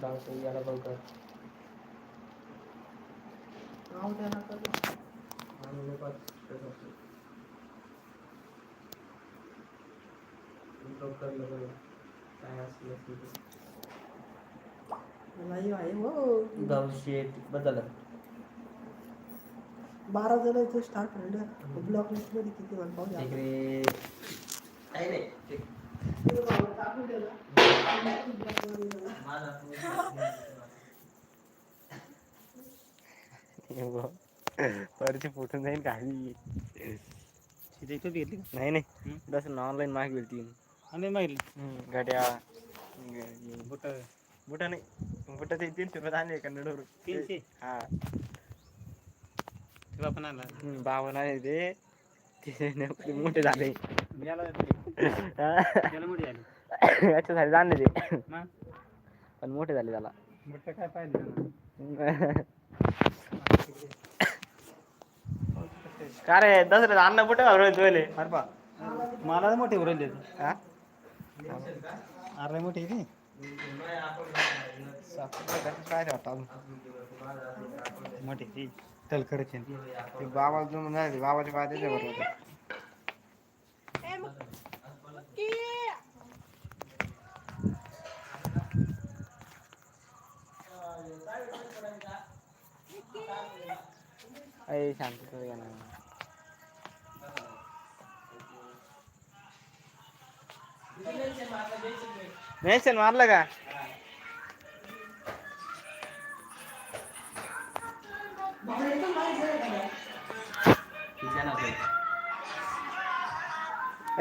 सांगतो याला लवकर नाव काय असलं. नाही आहे हो. गावशे बदल. बारा जण इथं स्टार्ट ब्लॉक लिस्टमध्ये किती मला पाहू द्या. इकडे. काही नाही परची फुटून जाईल काही इथं घेतली नाही नाही. तसं ऑनलाईन मागवेल तीन आणि माहिती गाड्या बुट. बुटा नाही. बुटा ते तीनशे रुपयात आणले का नडवर. तीनशे? हा. तेव्हा पण आला बावन आले ते. मोठे झाले. याला. त्याला मोठी आली. याच्यासाठी जाणले ते मग? पण मोठे झाले त्याला. बुट काय पाहिजे का रे दसऱ्यात अन्न बुट घालून तुले? अरे बा मला मोठी उरली हा अरे मोठी आहे काय रे आता अजून? ती. मोठी ती ते बाबा जुळून झाले बाबाच्या पाय त्याच्या बरोबर अय शांत मेन्शन मारलं का?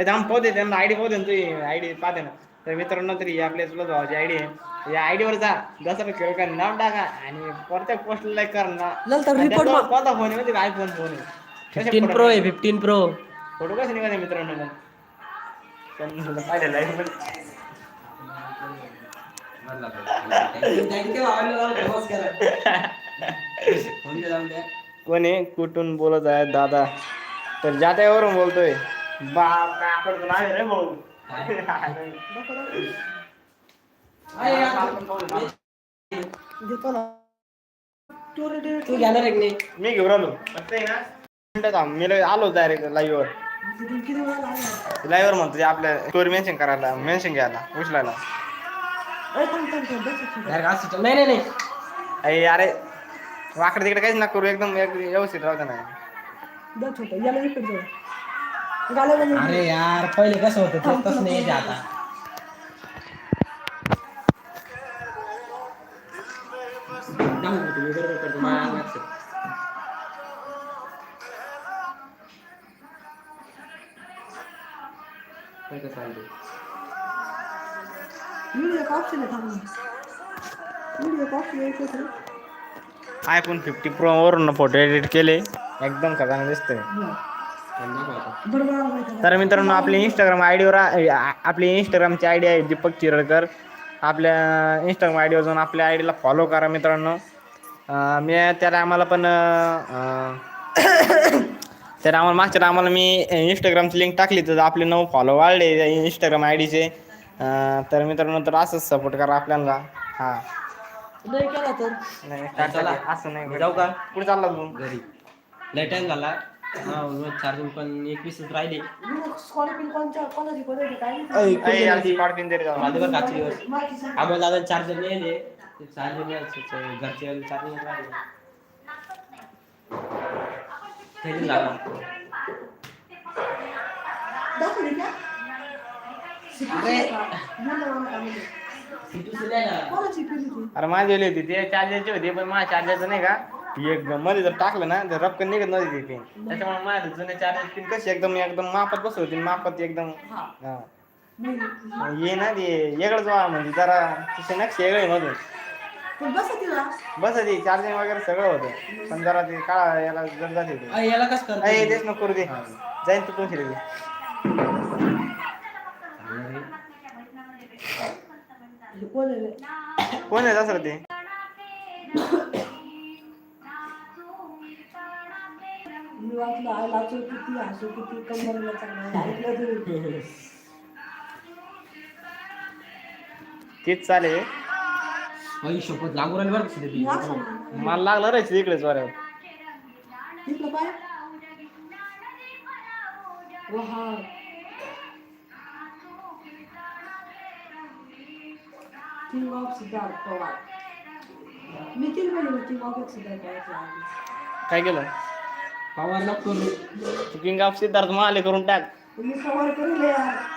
थांब पाहू दे त्यांना आयडी पाहू दे ना तुझी आयडी पाहते ना. तर मित्रांनो तरी आपल्या तुला भावाची आयडी आहे. या आयडी वर जा दसरा खेळ का नाव टाका आणि प्रत्येक पोस्ट लाईक कर ना नंतर report मा- कोणता फोन आहे माहिती आयफोन फोन आहे. कसे फिफ्टीन photo प्रो आहे? फिफ्टीन प्रो फोटो कसे निघाले मित्रांनो? मग पण. कोणी कुठून बोलत आहे? दादा. तर जात्यावरून बोलतोय. बाप काय आपण आहे रे भाऊ. ना तू घेणार नाही मी घेऊन आलो. फक्त आहे ना मिनिटं थांब. मी आलो डायरेक्ट लाईव्ह वर लाईव्ह म्हणतो ते आपल्या स्टोरी मेन्शन करायला मेन्शन घ्यायला उचलायला. असं चल- नाही नाही नाही. अरे अरे वाकडे तिकडे काहीच नका करू एकदम एक- व्यवस्थित राहू दे ना. दे छोटं याला इकडे जाऊ. गाल्यामध्ये अरे यार पहिले कसं होतं ते तसं नाही येते आता. करतो काय कसं? व्हिडिओ ऑप्शन आहे व्हिडिओ ऑप्शन इथे. आयफोन फिफ्टी प्रो वरून फोटो एडिट केले एकदम खतरनाक दिसतंय. बरोबर तर मित्रांनो आपली इंस्टाग्राम आय डीवर आपली इंस्टाग्रामची आय डी आहे दीपक चिरडकर आपल्या इंस्टाग्राम आय डीवर जाऊन आपल्या आय डीला फॉलो करा मित्रांनो मी त्याला आम्हाला पण अं, त्याला आम्हाला मागच्या आम्हाला मी इंस्टाग्रामची लिंक टाकली तर आपले नऊ फॉलो वाढले इंस्टाग्राम आय डीचे तर मित्रांनो तर असंच सपोर्ट करा आपल्याला हां. नाही केला तर. नाही चला. असं नाही जाऊ का? कुठे चालला तू? घरी. लय टाइम झाला. हा चार्जिंग पण राहिले. नाही. आम्हाला दादा चार्जर नेले ते चार्जर घरचे चार्जिंग राहिले. ते झालं दाखवली का? अरे. माझी होती ते चार्जरची होती पण माझ्या चार्जरचं नाही का? एक मध्ये जर टाकलं ना तर रपकन निघत नव्हती ती पिन. त्याच्यामुळे माझ्या जुने चार्जर पिन कशी? एकदम एकदम मापात बसत होती मापात एकदम. हा. हा. ये ना ते वेगळंच वा म्हणजे जरा तिचे नक्षी वेगळे मधून. पण बस तिला. बस ती चार्जिंग वगैरे सगळं होतं. पण जरा ते काळा याला जर जाते ते. याला कसं करतो अय, तेच नको करू दे. जाईन तू कोण शिरली. हे कोण आहे? रे? कोण आहे दसरं ते? मी वाचलं आहे लाचो किती हसू किती कंबरला चांगलं ऐकलं तुम्ही तेच चालेल. आई शपथ लागू राहिली बरं. मला लागलं रे इकडेच वाऱ्यावर. इकडं पाय. वाह किंग ऑफ सिद्धार्थ पवार मी केलं पाहिजे किंग ऑफ सिद्धार्थ पवारची काय केलं? पवार करू. किंग ऑफ सिद्धार्थ माले करून टाक. मी पवार करेल यार.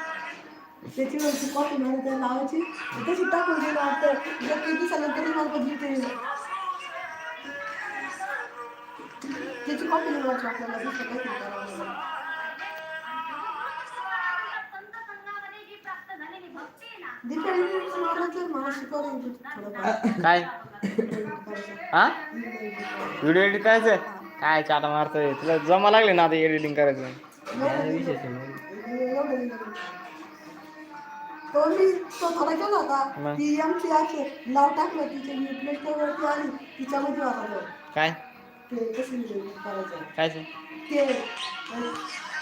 त्याच्यावरची कॉपी मला त्याला लावायची तशी टाकून दिलं वाटतं जर किती दिवसाला तरी मला कधी ते त्याची कॉपी लावायची आपल्याला दुसरं काही नाही करावं काय? हा? व्हिडिओ एडिट करायचं काय चाटा मारतोय? तुला जमा लागले ना आता एडिटिंग करायचं? तो मी तो थोडा केला होता मग? ती आमची असे नाव टाकलं तिच्या प्लेटवरती आली तिच्यामध्ये होता तो काय ते कसं करायचं काय ते? ते अं,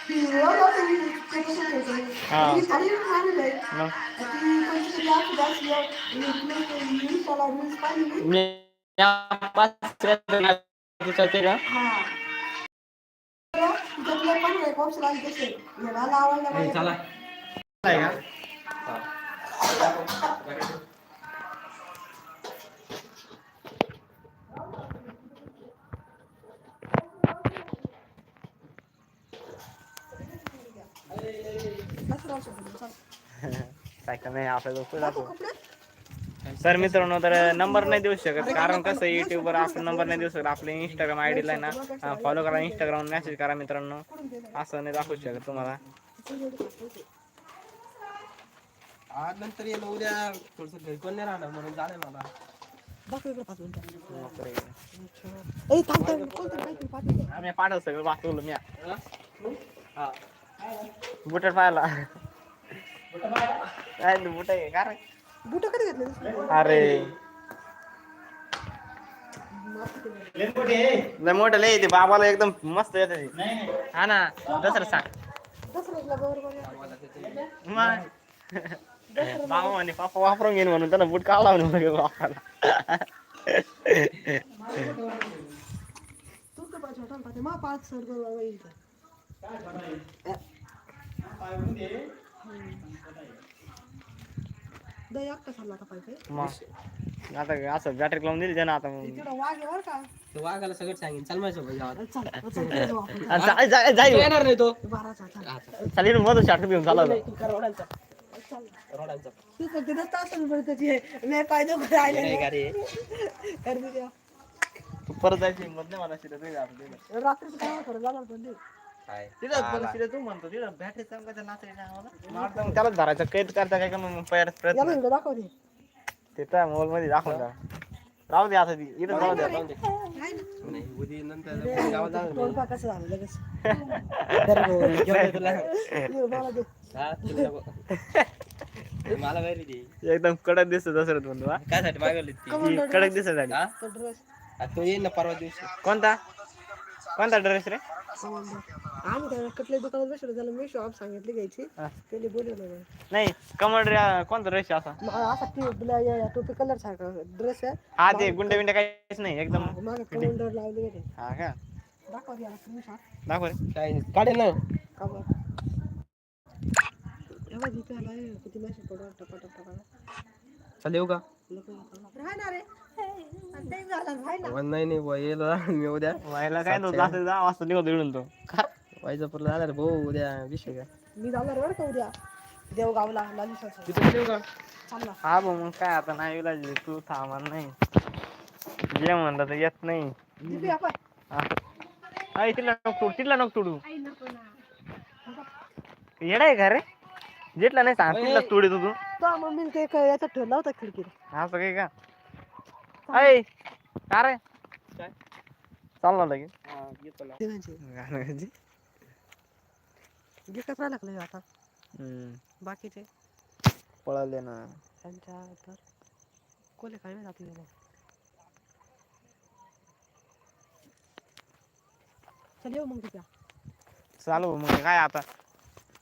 ती एवढं होतं मी ते कसं ठेवायचं. हा. मी खाली येऊन आणलं आहे. मग ती कोणती आपली दासी आहे. मी plate- Insta ला reels पाहिली मी. मी या पाच तिच्या ते का हा. तर तिच्यातले पण एक option आले तसे. याला लावायला ए, पाहिजे. चला आहे का काय नाही सर मित्रांनो तर नंबर नाही देऊ शकत. कारण कसं युट्यूबवर आपण नंबर नाही देऊ शकत. आपल्या इंस्टाग्राम आय डीला ना फॉलो करा इंस्टाग्राम मेसेज करा मित्रांनो. असं नाही दाखवू शकत तुम्हाला. आज नंतर येलो उद्या थोडस घरी कोण नाही राहणार म्हणून जाणे मला दाखव इकडे पाच मिनिटं. बापरे. ए, थांब, थांब. कोणतं काहीतरी पाठव. आम्ही पाठव सगळं वाचवलं मी हा बुटर पाहिला काय बुट आहे का बुटं कधी घेतले? अरे लय मोठं लय ते बाबाला एकदम मस्त येत हा ना दसरं सांग दसऱ्याला बरोबर. मग बाबा म्हणे पापा वापरून घेईन म्हणून त्यानं बूट काढला म्हणून लगे बापाला. दही एकटा खाल्ला पाहिजे मग आता असं बॅटरी लावून दिली त्यानं आता मग तिकडं वाघ आहे बरं का तो वाघाला सगळं सांगेन चल माझ्यासोबत गावात चल चल, चल जाऊ आपण. आणि जाय- जाय- जाय तो येणार नाही तो बाराचा चल. चालेल मधून शाट घेऊन चालला होता. रोडांचा. तू तर तिथं तासल बरं त्याची मी पाय दुखत राहिले काय का रे कर दे द्या. तू परत जायची हिंमत नाही मला शिरत नाही जात तिथं. रात्रीचं काय खरं जाणार पण ते. काय तिथं परत शिरत तू म्हणतो बॅटरी चमकायचं नाचायचं मग त्यालाच धरायचं कैद करता काय का मग याला प्रयत्न. इकडे दाखव दे ते तर मोबाईल मध्ये दाखवून राहू दे आता ती. इथं जाऊ दे आहे ना? नाही उद्या नंतर गावात जाणार तोंड पहा कसं झालं लगेच? मी. घेऊन ये तुला ये मला दे. हा, तुला नको. मला काय रे ती एकदम कडक दिसत दसरथ म्हणतो हा. काय साठी मागवली ती कडक दिसत झाली. हा? तो ड्रेस आ, तो येईल ना परवा दिवशी. कोणता? कोणता ड्रेस रे? आम्ही त्या कटले दुकानात बसलो त्याला मी शॉप सांगितली घ्यायची. हा. त्याने बोलवलं नाही. नाही कमळ कोणता ड्रेस असा? मग टी टोपी कलर सारखा ड्रेस आहे. हा ते गुंडे बिंडे काहीच नाही एकदम मागे कमांडर लावले गेले हा का? दाखव द्या तुम्ही शॉप दाखव रे. काय नाही. काढेल ना. का बरं एवढा जिथे आलाय किती मॅसेज पडवा टपा टपा टपा चल येऊ का? राहणार रे नाही झालं नाही नाही बुवा, येईल ना. मी उद्या. व्हायला काय तो जास्त दहा वाजता निघतो इकडून तो. का वायजापूरला जाणार भाऊ उद्या विषय काय? मी जाणार बरं का उद्या? देवगावला लालिशाचं. तिथे का? चालला हा भाऊ मग काय आता नाही विलाज तू थांबा नाही. जे म्हणलं तर येत नाही. दीदी आपण. हा. आई तिला नको तोडू तिला नको तोडू. येडा आहे का रे? जेटला नाही सांग तिला तोडीत तू. तो मम्मीने ते काय याचा ठेवला होता खिडकीत? असं काही का? ऐ का रे? चालला लगेच. ते म्हणजे गाणं गिफ्ट करायला लागले आता? बाकीचे? पळाले ना. त्यांच्या तर कोले काय नाही आपल्याला. चल येऊ मग तिच्या चालू मग काय आता?